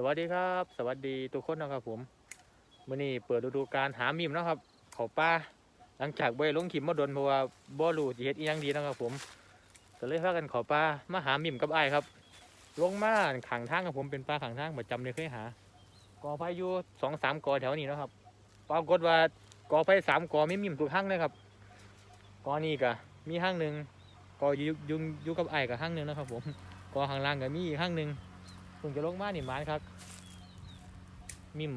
สวัสดีครับ สวัสดีทุกคนนะครับผมมื่อนี้เปิดฤดูกาลหามิมนะครับเขาป้าหลังจากใบลงขิมมาโดนเพราะว่าบ่รู้สิเฮ็ดอีหยังดีนะครับผมก็เลยพากันเขาป้ามาหามิมกับไอ้ครับ ลงมาขังทางกับผมเป็นปลาขังทางประจำเลยเคยหากอไผ่อยู่สองสามกอแถวนี้นะครับปรากฏว่ากอไผ่สามกอไม่มิมทุกห้างเลยครับกอนี้ก็มีห้างหนึ่งกอยู่อยู่อยู่กับไอ้กับห้างหนึ่งนะครับผมกอข้างล่างก็มีอีกห้างหนึ่ง เพิ่งจะลงมานี่มานครับมิม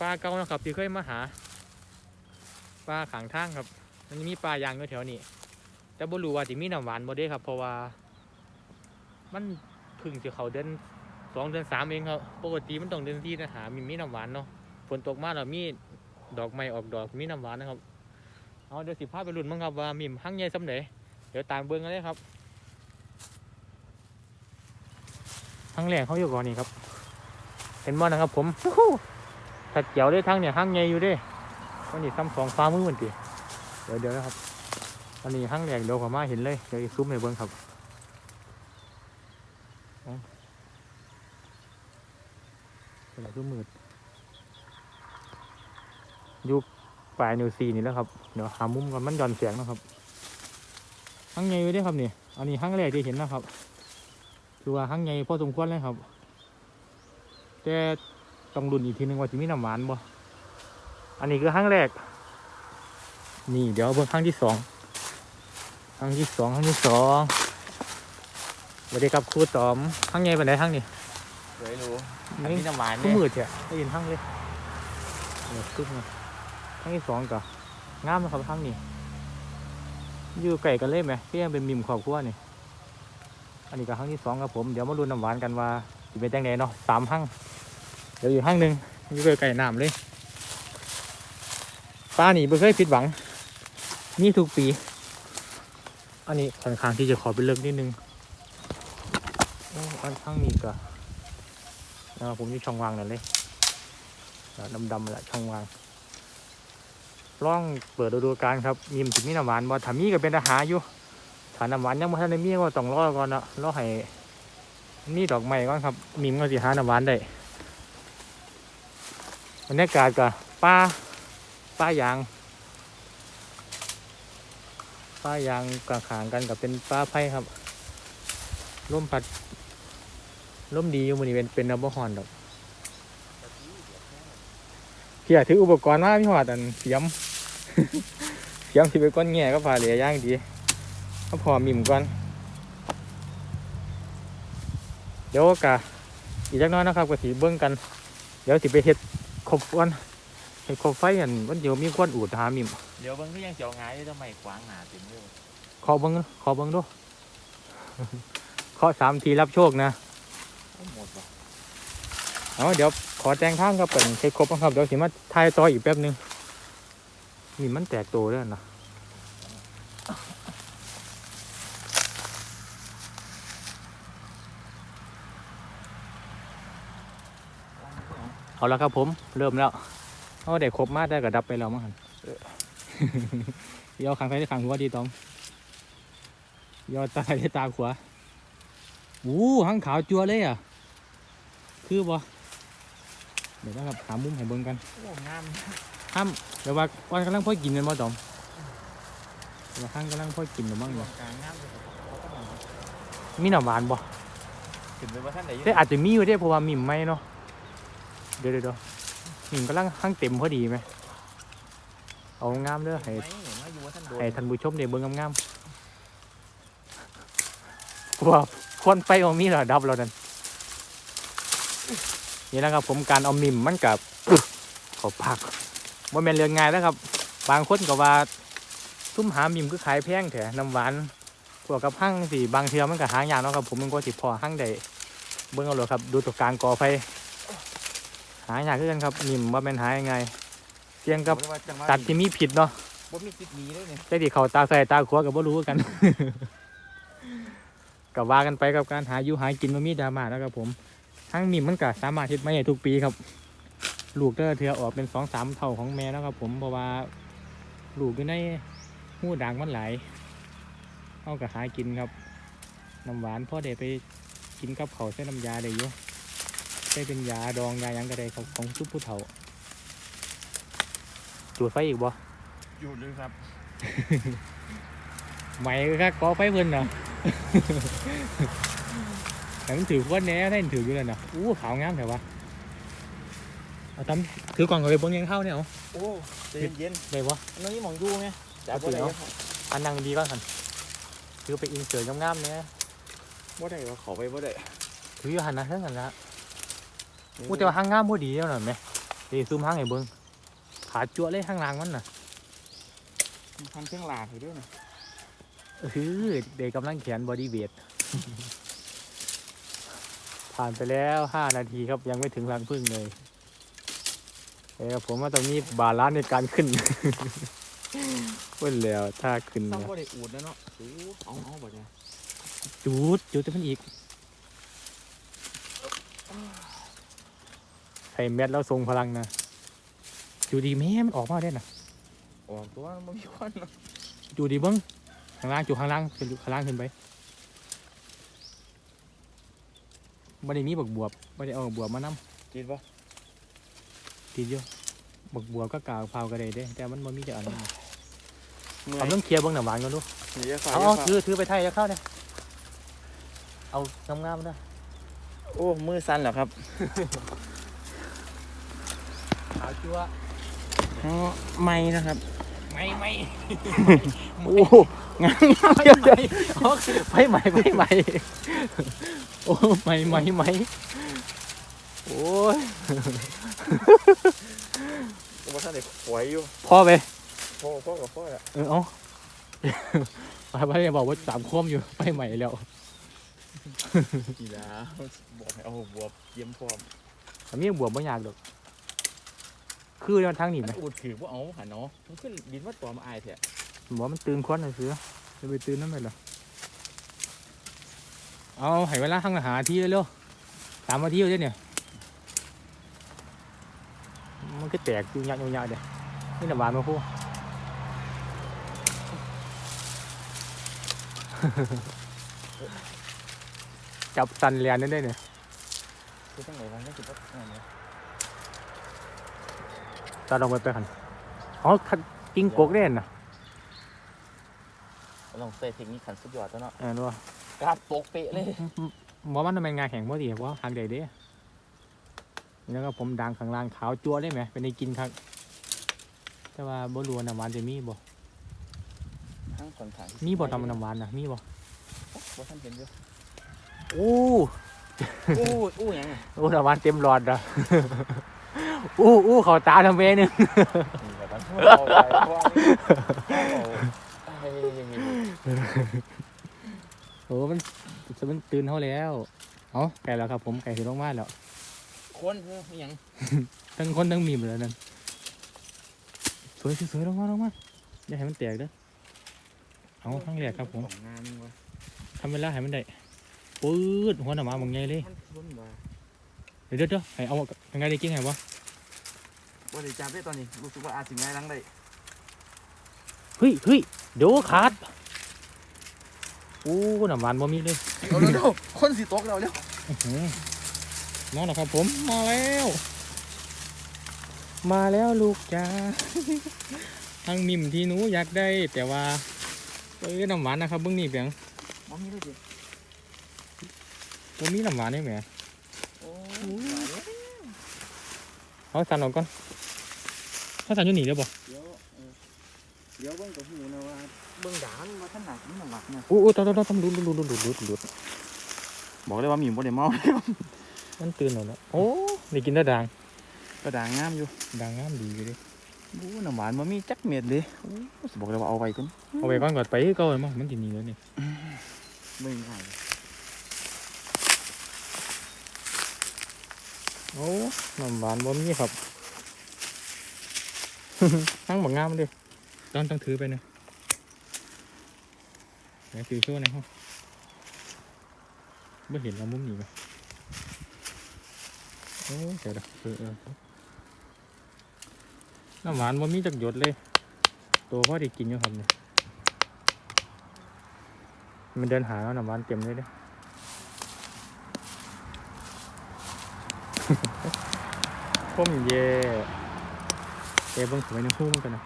ปลาเก่านะครับที่เคยมาหาปลาขางทางครับ มันมีปลายางอยู่แถวนี้แต่บ่รู้ว่าสิมีน้ำหวานบ่เด้ครับ เพราะว่า มันพิ่งจะเขาเดือนสองเดือนสามเองครับ ปกติมันต้องเดือนที่นะหามิมีน้ำหวานเนาะ ฝนตกมาแล้วมีดอกไม้ออกดอกมีน้ำหวานนะครับ เอาเดี๋ยวสิพาไปลุ้นมั้งครับว่ามิมหั่งใหญ่สำเร็จเดี๋ยวตามเบิ่งกันเลยครับ ทั้งแรกเขาอยู่ก่อนนี่ครับ เห็นบ่นะครับ ผมถ้าเกี่ยวได้ทั้งเนี่ยห้างใหญ่อยู่ด้วันนี้ซ้ำสองฟ้ามือมันติเดี๋ยวเดี๋ยวนะครับอันนี้ห้างแรกเดี๋ยวผมมาเห็นเลยเดี๋ยวอีกซุ้มให้เบิ้งครับเอาเป็นอะไรก็มืดยู่ปลายนิวซีนี่แล้วครับ เดี๋ยวหามุมก่อนมันย่อนเสียงนะครับห้างใหญ่อยู่ด้ครับนี่ อันนี้ห้างแรกที่เห็นนะครับ คือว่าข้างในพอสมควรเลยครับแต่ต้องรุ่นอีกทีนึงว่าจะมีน้ำหวานบ่อันนี้คือครั้งแรก นี่เดี๋ยวเบิ่งครั้งที่สองครั้งที่สองครั้งที่สองสวัสดีครับครูตอมข้างในเป็นไหนข้างนี้เคยรู้นี่มีน้ำหวานคู่เนี่ยมือเถอะได้ยินข้างเลยเนี่ยคึกมาครั้งที่สองก็งามนะครับข้างนี้อยู่ไก่กันเลยไหมพี่ยังเป็นมิมครอบครัวนี่ อันนี้ก็ครั้งที่สองครับผมเดี๋ยวมาลุ้นน้ำหวานกันว่าจะเป็นจังไงเนาะสามห้างเดี๋ยวอยู่ห้างหนึ่งอยู่ใกล้ๆน้ำเลยปลานี่ไม่เคยผิดหวังนี่ทุกปี อันนี้ค่อนข้างที่จะขอเป็นเลิกนิดนึงอันข้างนี้ก็นะครับผมอยู่ช่องวางนั่นเลยดำๆแหละช่องวางล่องเปิดฤดูกาลครับมีมนสิมีน้ำหวานบ่ถ้ามีก็เป็นอาหารอยู่ ถาน้ำหวานยังไม่ทันได้มีก็ต้องรอก่อนเนาะรอให้มีดอกไม้ก่อนครับมีมันก็สิหาน้ำหวานได้บรรยากาศก็ป้าป้ายางป้ายางกางขางกันกับเป็นป้าไผ่ครับร่มพัดร่มดีอยู่มันนี่เป็นเป็นนับฮอนดอกเพี่ยถืออุปกรณ์มาพี่หอดอันเสียมเสียมที่เป็นก้อนแง่ก็พาเหลียย่างดี ก็พอมิมก่อน เดี๋ยวกะอีกจักหน้อยนะครับก็สีเบิ้งกัน เดี๋ยวสิไปเฮ็ดครบก่อนเฮ็ดครบไฟอันวันเดียวมีควันอูดหามิมเดี๋ยวเบิ่งก็ยังเจียวงายอยู่ทำไมกว้างหนาเต็มเลยขอเบิ้งขอเบิ้งดูขอสามทีรับโชคนะโอ้หมดว่ะเอาเดี๋ยวขอแจ้งข้างครับเป็นเฮ็ดครบนะครับ เดี๋ยวสิมาทายต่ออีกแป๊บหนึงนี่มันแตกโตแล้วนะ เอาละครับผมเริ่มแล้วเอาเด็กครบมาได้ก็ดับไปแล้วมั้งหันเออเดี๋ยวขังไปที่ขังหัวดีตอมยอดตาที่ตาขวาอู้หางขาวจัวเลยอะ คือบ่เดี๋ยวนะครับหามุมให้เบิ่งกันโอ้งามห้ามเดี๋ยวว่าวันกำลังพ่อกินเป็นบ่ตอมเดี๋ยวข้างกำลังพ่อกินหรือมั้งดเนี่อยกกลางงามเลยเขาก็มองมีหน่อหวานบ่ถึงไปว่าท่านไหนอยู่แต่อาจจะมีอยู่เด้เพราะว่ามิมไม่เนาะ เดี๋ยวเดี๋ยวเดี๋ยวมิมกำลังข้างเต็มพอดีไหมเอางามเด้อให้ไม่เห็นว่าอยู่ว่าท่านโดนให้ท่านผู้ชมได้เบิ่งงามๆเพราะว่าควันไฟของมีระดับแล้วนั่นนี่นะครับผมการเอามิมมันกับขอพักว่าแม่นเรื่องง่ายแล้วครับ บางคนก็ว่าซุ่มหามิมคือขายแพงแถน้ำหวานพวกกับหั่งสิบางเทื่อมันก็หายากเนาะครับผมมันก็สิพอหั่งได้เบิ่งเอาเลยครับดูตัวกลางกอไฟ หายากคือกันครับมิมว่าแม่นหายยังไงเสียงกับว่าจังหวะตัดที่มีผิดเนาะบ่มีสิทธิ์หนีเลยเนี่ยแต่ที่เขาตาใส่ตาขวากับว่ารู้กันกับว่ากันไปกับการหาอยู่หากินมันมีดราม่าแล้วครับผมทั้งมีมันก็สามารถเฮ็ดมาได้ทุกปีครับ ลูกเตอเทือออกเป็นสองสามเท่าของแม่แล้วครับผมเพราะว่าลูกอยู่ในหูด่างมันหลายเอากับหากินครับน้ำหวานพ่อเด็ไปกินกับเขาวใส่น้ำยาได้อยู่ ใส่เป็นยาดองยาหยังกระไดของของซุปผู้เฒ่าจูดไฟอีกบ่อยู่เลยครับไหมก็กอไฟเพิ่นน่ะแต่มันถือว่าแหน่ได้ถืออยู่เลยนะอู้ขาวงามแต่ว่าเอาทำถือกล่องกับไปบนยังเข้าเนี่ยเอาโอ้ใจเย็นได้บ่ๆอันนี้มองดูไงจับบ่ได้ครับอันนั่งดีก่อนคันถือไปอินเสิร์ตงามๆเนี่ยบ่ได้ว่าเขาไปบ่ได้ถืออยู่หันนะเท่านั้นละ อู้แต่ว่าหางงามบ่ดีแล้วน่ะแม่เดี๋ยวซูมหางให้เบิ่งขาจั่วเลยข้างล่างมันน่ะพันเครื่องลาให้ด้วยนะเออเด็กกำลังเขียนบอดี้เวทผ่านไปแล้วห้านาทีครับยังไม่ถึงรังพึ่งเลยเอ้ผมว่าตรงนี้บาลานซ์ในการขึ้นพูดแล้วถ้าขึ้นต้องนะบ่ได้อูดนะเนาะโอ้เอาเอาบ่เนี่ยจูดจูดจะเป็นอีก ใส่เม็ดแล้วทรงพลังนะจูดีแม่มันออกมาได้นะออกตัวมันมีควันเนาะจูดีเบิ้งข้างล่างจูข้างล่างขึ้นข้างล่างขึ้นไปไม่ได้มีบักบวบไม่ได้เอาบักบวบมานำกินปะทีเดียวบักบัวก็กาวพาวก็ได้เด้ แต่มันมันมีแต่อันนั้นเมื่อเอายเรื่องเคลียร์เบ้างหน่ะหวานกันดูเดี๋ยวฝากเอาเดี๋ยวเอาฝากถือถือไปไทยแล้วเข้าเนี่ยเอางามๆนะโอ้ มือสั่นเหรอครับขาว จั่วอ๋อไม่นะครับ ไม่ไม่โอ้งานเดี๋ยวเดี๋ยวอ๋อไม่ใหม่ไม่ใหม่โอ้ไม่ไม่ไม่โอ้ยว่าท่านเด็กหวยอยู่พ่อไปพ่อพ่อกับพ่ออะเออเอาไปไปบอกว่าสามคว่ำอยู่ไปใหม่แล้วกีฬาบอกให้เอาบวบเยี่ยมพร้อมอันนี้บวบบางอย่างดอก คือเรื่องทางนี้มัไหมนอูดถือว่าเอาหันเนาะมันขึ้นดินว่าตัวมันอายเถอะผมว่ามันตื่นควันหน่อยซื้อจะไปตื่นนั่นไปเหรอเอาให้เวลาทางหาที่เร็วๆสามนาทีเลยเนี่ย มันก็แตกอยู่ยักอยู่ยักเดี๋ยวนี่น้ำหวานมาพูดจับสันเรียนนั่นได้เนี่ยคือตั้งไหนวะไม่คิดว่าตั้งไหน ตาลงไปไปหันอ๋อคันกิ้งกกได้น่ะลองใส่เทคนิคขันสุดยอดแล้วเนาะเออว่ากราบตกเป๊ะเลยหมอมันทำไมงานแข่งบ่ดีเพราะหางใดเด้แล้วก็ผมดังข้างล่างขาวจั่วได้ไหมเป็นในกินครับแต่ว่าบ่รู้ว่าน้ำหวานจะมีบ่ทั้งคนถ่ายมีบ่ทำน้ำหวานนะมีบ่บ่ท่านเห็นอยู่โอ้อู้อู้ยังไงโอ้น้ำหวานเต็มหลอดอะ อู้อู้เขาตาทำเวนึงนี่แบบนั้นเอาไปเพราะว่าเอาไปโอ้มันมันตื่นเขาแล้ว เอาไก่แล้วครับผมไก่ถึงลงมาแล้ว คนเออยังทั้งคนทั้งมีมเลยนั่นสวยสวยๆลงมาลงมาอย่าให้มันแตกเด้อเอาทั้งแหลกครับผมของงานวะทำเวลาให้มันได้ปื๊ดหัวหน้ามาบางไงเลยมันรุ่นว่าเดี๋ยวเดี๋ยวเดี๋ยวให้เอายังไงได้กินไงวะ ว่าได้จับได้ตอนนี้รู้สึกว่าอาจสิง่ายลังได้เฮ้ยเฮ้ยเดี๋ยวขาดอู้น้ำมันบ่มีเลยเดี๋ยวเดี๋ยวคนสิตกเราแล้วอื้อหือน้องนะครับผมมาแล้ว มาแล้วลูกจ้าทั้งมิมที่หนูอยากได้ แต่ว่าเอ้ยน้ำหวานนะครับเบื้องนี้เพียงมันมีด้วยดิบ่มีน้ำหวานได้ไหมโอ้เอาสั่นออกก่อน เขาสั่นอยู่หนีได้บ่เดี๋ยวเออเดี๋ยวเบิ่งกับหูนะว่าเบิ่งด่านว่าท่านหนักนี่หนักนะอู้อู้ต้องต้องต้องดูดูดูดูดูดูดูบอกเลยว่ามีบ่ได้เมามันตื่นแล้วนะโอ้ได้กินได้ด่างก็ด่างงามอยู่ด่างงามดีอยู่เดิโอ้น้ำหวานมันมีจักเม็ดเลยโอ้บอกเลยว่าเอาไว้กันเอาไปก่อนก่อนไปคือเก่าเลยมั้งมันสิหนีแล้วนี่ไม่ง่ายโอ้น้ำหวานบ่มีครับ ทั้งบักงามเลยต้องต้องถือไปนะไหนถือโชว์หน่อยฮะไม่เห็นเรามุมนี้ไหมโอ้เดี๋ยวเดี๋ยวเออเออน้ำหวานบ่มีจักหยดเลย ตัวพ่อได้กินอยู่ครับเนี่ยมันเดินหาแล้วน้ำหวานเต็มเลยเด้อผมเย่ เอ๋เบิ่งเข้าไปในหูมันกันนะ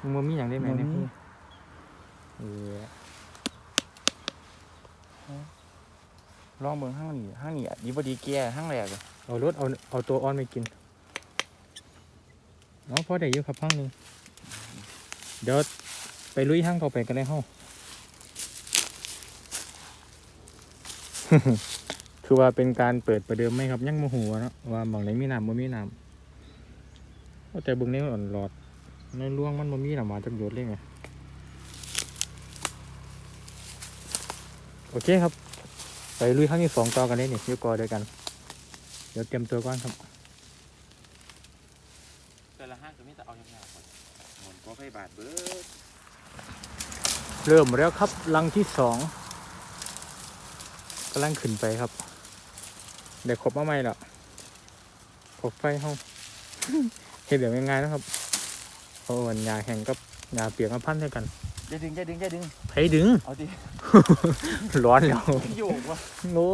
มันบ่มีหยังได้ไหมในหูเออลองเบิ่งห้างนี่ห้างนี่ดีบ่ดีแก่ห้างแรกอะเอารถเอาเอาตัวอ่อนไปกินเนาะพอได้อยู่ครับพังหนึงเดี๋ยวไปลุยห้างต่อไปกันเลยเฮาคือว่าเป็นการเปิดประเดิมไหมครับยังโมโหเนาะว่าบางไหนมีน้ำบ่มีน้ำเอา แต่เบึงในอ่อนหลอด ในร่วงมันบ่มีน้ำหวานจักหยดเลยไงโอเคครับ ไปลุยครั้งที่สองต่อกันเลยนี่อยกกอเดียวกัน เดี๋ยวเตรียมตัวก่อนครับแต่ละห้างก็มีแต่เอาอย่างๆก่อนหมุนก็ไฟบาทเบิดเริ่มแล้วครับลังที่สองกำลังขึ้นไปครับ เดี๋ยวครบมาใหม่ละครบไฟห้อง เห็นแบบง่ายๆนะครับเพราะว่าหญ้าแห้งกับหญ้าเปียกมาพันด้วยกันจะดึงจะดึงจะดึงไผดึง เอาดิ ร้อนแล้วโยกวะโอ้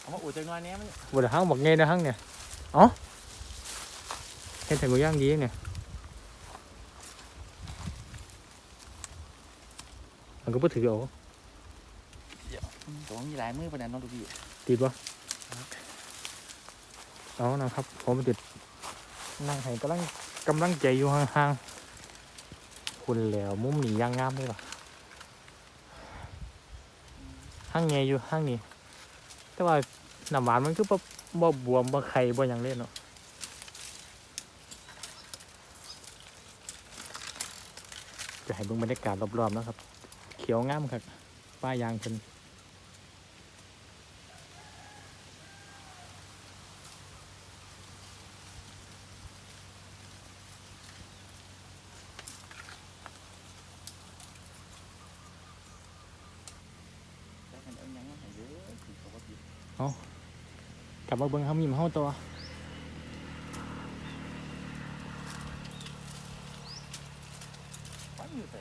เอามาอุดจังหน่อยเนี้ยมันบไดห้างบอกไงนะห้างเนี่ยเอ๋อเห็นแต่มือย่างดีเนี่ยมันก็บ่ถือเอาตัวมีหลายมือปานนั้นเน้องทุกพี่ติดปะเอานะครับผมติด นั่งให้กำลังกำลังใจอยู่ห่างๆคุณแล้วมุมนี้ย่างงามเลยปะห้างไงอยู่ห้างนี้ แต่ว่าน้ำหวานมันคือบ่บบวมบ่ไข่บ่หยังเล่นเนาะจะให้เบิ่งบรรยากาศรอบๆนะครับ เขียวงามครับป้ายยางเพิ่น แต่มันเอาหยังมาให้เยอะคือเขาก็ผิด ก ลับมาเบิ่งเฮามีมาเฮาตัวฟันอยู่ใส่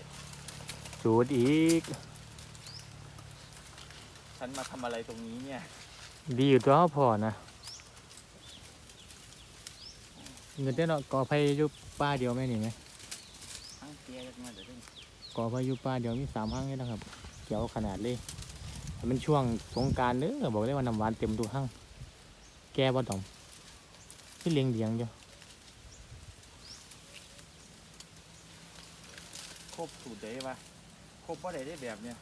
จูดอีก ฉันมาทำอะไรตรงนี้เนี่ย ดีอยู่ตัวเฮาพอนะเงินเด้อเนาะกอไผ่อยู่ป้าเดียวแม่นี่ไหมห้างเตี้ยจังมาเดี๋ยวนี้กอไผ่อยู่ป้าเดียวมีสามห้างเลยนะครับเกี่ยวขนาดเลยแต่มันช่วงสงกรารเด้อบอกเลยว่าน้ำหวานเต็มทุกห้าง แกบ่ต้องที่เลี้ยงเลี้ยงอยู่ครบสูตรได้ปะครบว่าได้ได้แบบเนี้ย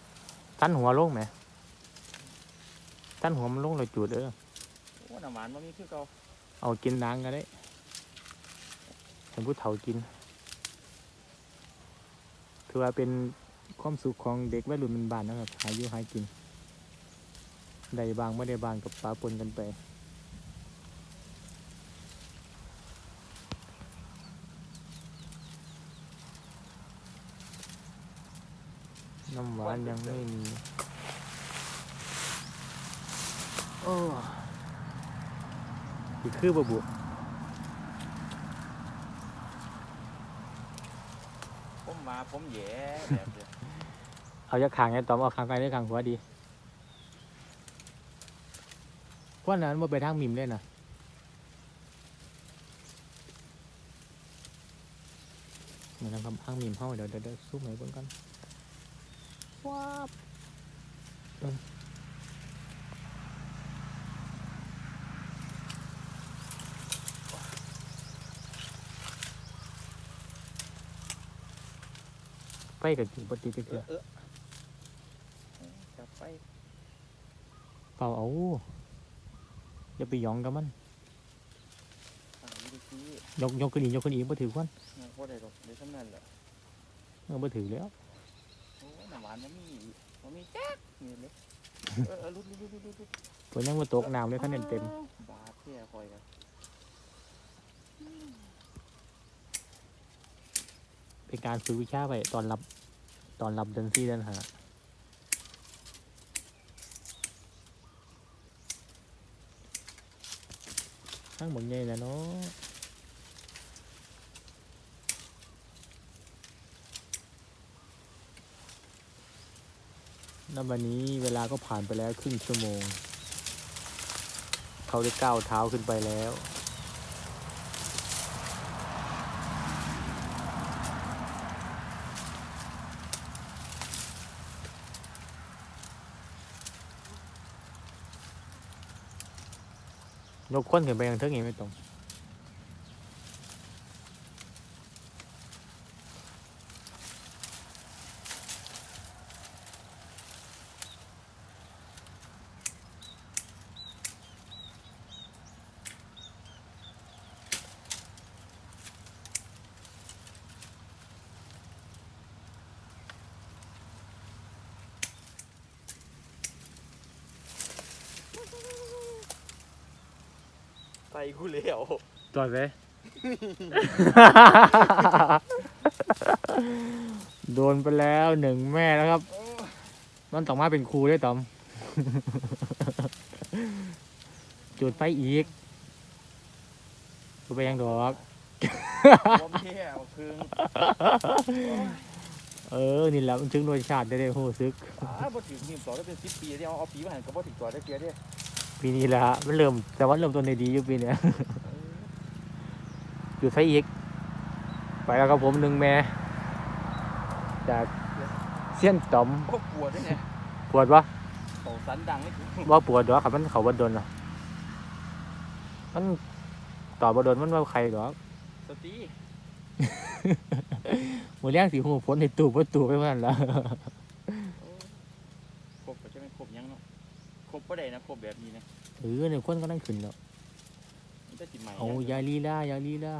ตั้นหัวลงไหมตั้นหัวมันลงเลยจูดเด้อโอ้น้ำหวานมันมีคือเก่าเอากินนางก็ได้ให้ผู้เฒ่ากิน ถือว่าเป็นความสุขของเด็กวัยรุ่นเป็นบ้านนะครับหาอยู่หากิน ได้บางไม่ได้บางกับปลาปนกันไป น้ำหวานยังไม่มีโอ้อีกคือบบุผมมาผมแหย่แบบเนี้ยเอาจะขางไงตอมเอาขางไกลได้ขางหัวดีเพราะนั้นว่าไปทางมิมเลยนะนี่นะครับทางมิมเข้าเดี๋ยวเดี๋ยวเดี๋ยวสู้ไหนเบิ่งกันว้าบเอิ่ม ไปกับจีบติดจะเอเกืออเออจับไปเปล่าเอาอย่าไปยองกับมันยกยกขึ้นอีกยกขึ้นอีกบ่ถือควันพอได้หรอกเดี๋ยวทำนั่นแหละเออบ่ถือแล้วโอ้หวานมันมี มันมีแจ๊กนี่เลยเออเออลุดลุดลุดลุดลุดตัวยังบ่ตกน้ำเลยคะแนนเต็ม บาดเที่ยคอยกันเป็นการฝึกวิชาไปตอนรับตอนรับเดินซี่เดินหาทั้งหมดใหญ่แล้วเนาะ แล้ววันนี้เวลาก็ผ่านไปแล้วครึ่งชั่วโมง เขาได้ก้าวเท้าขึ้นไปแล้ว นกค้นขึ้นไปยังเทิงอีกไม่ตรง กูเลี้ยวจอดไว้โดนไปแล้วหนึ่งแม่แล้วครับ มันต้องมาเป็นครูด้วยตอม จุดไฟอีกกูไปยังดอกบอมเที่ยวคืนเออ นี่แหละมันจึงโดยชาติได้ได้โหซึก อ้าบ่ถึงนี่ต่อได้เป็นสิบปีที่เอาเอาปีมาหันก็บ่ถึงต่อได้เกียร์เด้ ปีนี้แหละฮะมันเริ่ม แต่ว่าเริ่มต้นในดีอยู่ปีเนี้ยจุดไฟอีก ไปแล้วครับผมหนึ่งแม่จากเสี้ยนตอมโอ้ปวดด้วยเนี่ยปวดวะโตสันดังนี่คือว่าปวดดอกครับมันเขาบดโดนหรอมันต่อบดโดนมันว่าใครดอกสตีมือเลี้ยงสีหูพ้นในตู้ประตูไปเมื่อนั้นแล้ว ครบก็จะไม่ครบยังเนาะคร บบ่ได้นะครบแบบนี้นะเออเนี่ยคนก็นั่งขึ้นแล้วมันจะสิใหม่เอาอยาลีลาอยาลีลา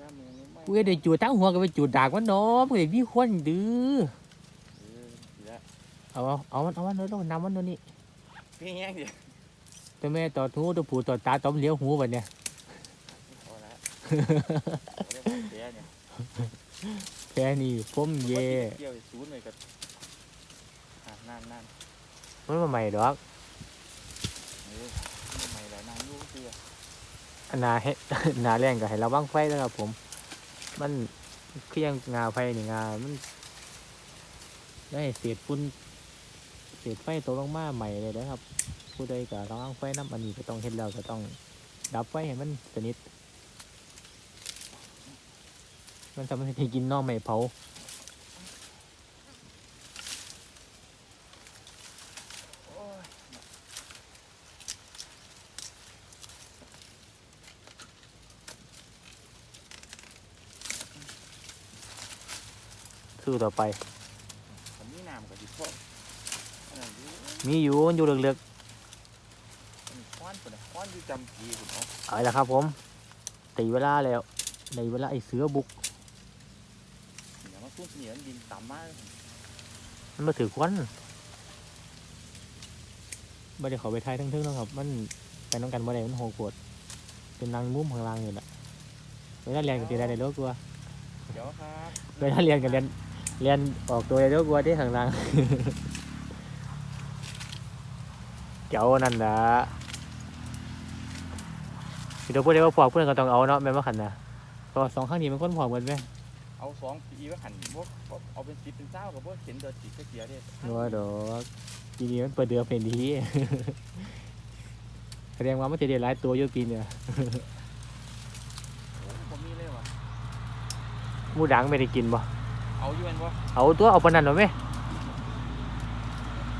ย่ามือไม่เว้ยเดี๋ยวจูดตั้งหัวก็ไปจูดดากมันเนาะเพื่อพี่คนดื้อเออสิละเอาเอาเอามันเอามันเลยต้องนำมันตัวนี้เพียงแย่งเดียวตัวแม่ต่อหูตัวผู้ต่อตาต้อมเลี้ยวหูแบบเนี้ยพอละเอาได้บ่เสียเนี่ยแค่นี้ผมเย่เกี่ยวศูนย์เลยกับอะนั่นนั่นมันมาใหม่ดอก เออใหม่แล้วนานอยู่คืออันนาเฮ็ดนาแรงก็ให้ระวังไฟนะครับผม มันคือยังงาไฟนี่งา มันได้เศษฝุ่นเศษไฟตกลงมาใหม่เลยนะครับ ผู้ใดก็ระวังไฟน้ำอันนี้ก็ต้องเฮ็ดแล้วก็ต้องดับไฟให้มันสนิท มันทำให้กินนองไม่เผา โอ้ย สู้ต่อไป ผมมีน้ำกับดิพ่ออันนั้นอยู่มีอยู่มันอยู่เลือกอันนี้คว้านคนน่ะคว้านอยู่จำปีคุณเอาๆเอาละครับผมตีเวลาแล้วในเวลาไอ้เสือบุกเดี๋ยวมาตุ้นเหนียนดินต่ำมากมันมาถือควันไม่ได้เขาไปทายทั้งทึ่งนะครับ มันไปน้องกันบ่ได้มันโหกปวดเป็นนางมุ้มข้างล่างอยู่น่ะเวลาเรียนกันตีได้ในโลกกลัวเดี๋ยวครับเวลาเรียนกันเรียน เรียนออกตัวในโลกกลัวได้ข้างล่างเจ้านั่นละที่เราพูดได้ว่าพวกเพื่อนก็ต้องเอาเนาะแม่นว่าขันนะเพราะว่าสองข้างนี้มันคนพอเหมือนไหมเอาสองปีไว้หันพวกเอาเป็นสิบเป็นเจ้ากับพวกเขียนเดือดสิบก็เสียเด้นัวดอกปีนี้มันเปิดเดือนเป็นดีแสดงว่ามันจะได้หลายตัวอยู่ปีเนี่ยโอ้ผมมีเลยว่ะหมูดังไม่ได้กินบ่ เอาอยู่แม่นบ่เอาตัวเอาปานนั้นหน่อยไหม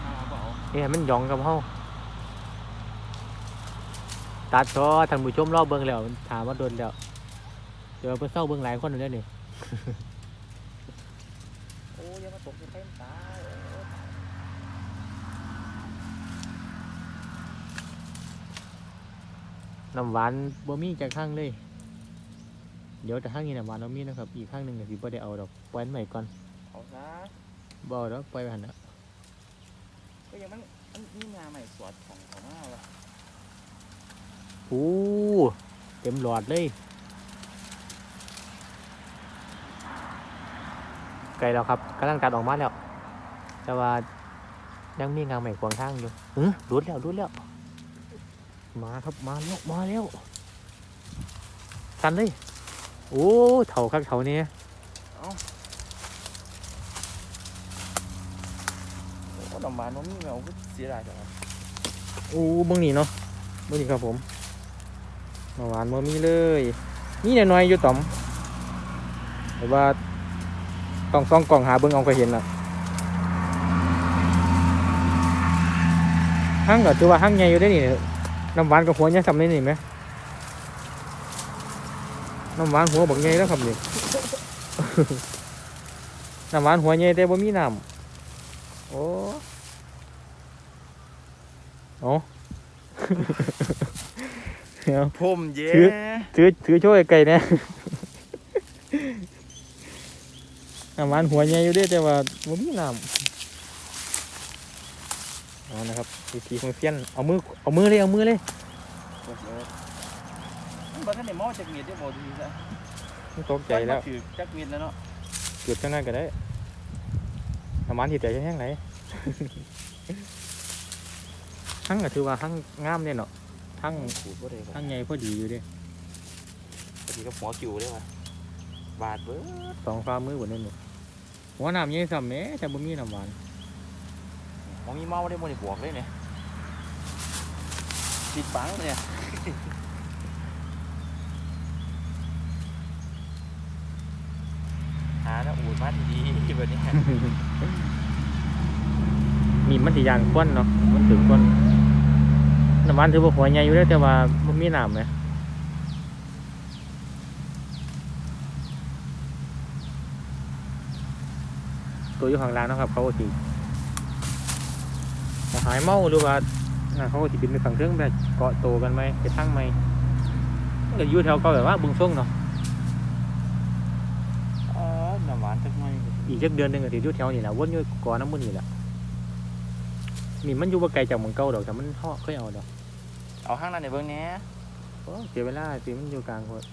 เอาเอาบ่เอาเอ้ยมันหยองกับเฮาตัดซอท่านผู้ชมรอบเบิ่งแล้วถามว่าโดนแล้วเดี๋ยวเพิ่นเศร้าเบิ่งหลายคนแล้วนี่โอ้ยอย่ามาตกใส่ตาโอ้ยน้ำหวานบ่มีจากข้างเลย เดี๋ยวแต่ข้างนี้น้ำหวานเรามีนะครับ อีกข้างหนึงก็สิบ่ได้เอาดอกปล่อยมันไว้ก่อนเอาซะบ่เอาดอกปล่อยไว้หั่นน่ะก็ยังมันมันมีงาใหม่สวดของของเราละโอ้เต็มหลอดเลยไกลแล้วครับกำลังตัดออกมาแล้ว แต่ว่ายังมีงาใหม่ขวางทางอยู่เออรุดแล้วรุดแล้ว มาครับมาแล้วมาแล้วสันเลย โอ้เถาครับเถานี้โอ้ดอกไม้มันมีแมวก็เสียดายจังวะโอ้เบื้องนี้เนาะเบื้องนี้ครับผมโน้ำหวานบ่มีเลยนี่หน่อยๆอยู่ต่อมแต่ว่าต้องซ่องกล่องหาเบิ่งเอาก็เห็นละหั่งก็ถือว่าหั่งใหญ่อยู่ได้อนี่น้ำหวานกับหัวยังสำนี่นี่ไหม น้ำหวานหัวบักใหญ่แล้วครับนี่ น้ำหวานหัวใหญ่แต่บ่มีน้ำโอ้โอ้เดี๋ยวผมเย้ถือถือถือช่วยไก่เนี่ยน้ำหวานหัวใหญ่อยู่เด้แต่ว่าบ่มีน้ำเอานะครับวิธีของเซียนเอามือเอามือเลยเอามือเลย บ้านท่านในหม้อจักเมียดได้บ่ดีซะไม่ตกใจแล้วถือจักเมียดแล้วเนาะเกือบจังนั้นก็ได้น้ำหวานที่ใจแห้งไหนทั้งก็ถือว่าทั้งงามเนี่ยเนาะทั้งขูดบ่ได้ทั้งใหญ่พอดีอยู่เด้บางทีก็หัวกิ่วได้ว่ะบาดเบิดสองฝ่ามือบนนี้หนูหัวน้ำใหญ่ซ้ำแหม่แต่บ่มีน้ำหวานบ่มีเมาได้บ่ได้บวกเลยเนี่ยปิดปังเนี่ยหาแล้วอูด มาดีๆแบบนี้ มีมันสิยานควนเนาะมันถึงควนน้ำหวานถือว่าหัวใหญ่อยู่เด้แต่ว่าบ่มีน้ำไหมตัวอยู่ข้างล่างนะครับ เขาก็สิหายเมาหรือว่าอ่าเขาก็สิบินไปฝั่งเครื่องแบบเกาะโตกันไหมไปทั้งไหมก็อยู่แถวเก่าแบบว่าบึงส่งเนาะ เออน้ำหวานจักหน่อยอีกจักเดือนหนึงก็สิอยู่แถวนี่แหละวนอยู่เก่อน้ำมันนี่แหละมีมันอยู่บ่ไกลจากเมืองเก่าดอกแต่มันเฮาะเคยเอาดอกเอาข้างนั้นในเบิ่งแหน่โอ้เสียเวลาสิมันอยู่กลางโคตร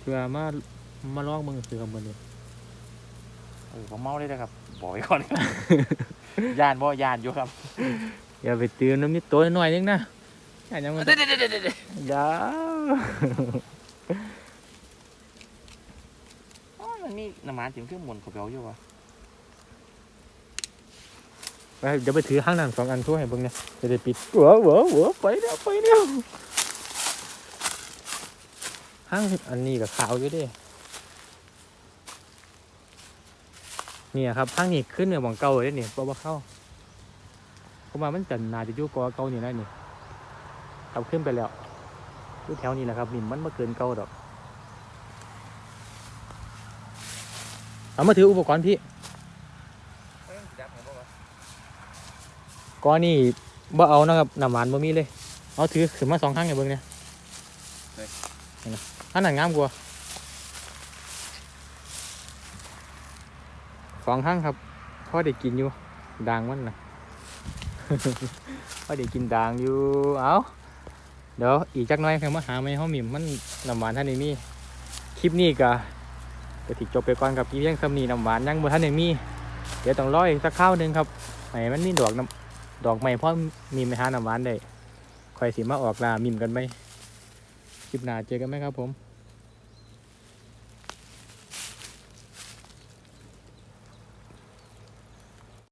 เพื่อมามาลองมึงซื้อกับมันนี่เออผมเมาเลยนะครับบอกไว้ก่อนยานบ่ยานอยู่ครับอย่าไปตื่นน้ำนิดตัวหน่อยนึงนะอย่ายังมันเด็ดเด็ดเด็ดเด็ด อย่า อ๋อมั น้ำมันถึงเครื่องหมุนกับเราอยู่วะไปเดี๋ยวไปถือห้างนั้นสองอันทั่วให้เบิ่งเนี่ยจะได้ปิดหัวหัวหัวไปแล้วไปแล้วห้างอันนี้กับขาวอยู่ดิเนี่ยครับห้างนี้ขึ้นเหนือของเก่าเลยนี่เพราะว่าเข้าเพราะว่ามันจะนาจะยู่กอเก่านี่ได้นี่เอาขึ้นไปแล้วอยู่แถวนี้แหละครับนี่มันมาเกินเก่าดอก เอามาถืออุปกรณ์พี่ก้อนนี่บ่เอานะครับน้ำหวานบ่มีเลย เอาถือขึ้นมาสองข้างให้เบิ่งเนี่ยนี่นะอันนั้นงามกว่าสองข้างครับพอได้กินอยู่ด่างมันนะพอได้กินด่างอยู่ เอาเดี๋ยวอีกจักน้อยเพิ่งมาหาไม่ห้องมิมมันน้ำหวานท่านนี้มีคลิปนี้ก็ ก็ถิจบไปก่อนกับพี่เพียงสำนีน้ำหวานยังบนท่านยังมี เดี๋ยวต้องร้อยสักข้าวหนึ่งครับให้มันมีดอกน้ำดอกใหม่เพราะมีไม่หาน้ำหวานได้คอยสีมาออกลามิมกันไหมคลิปหน้าเจอกันไหมครับผม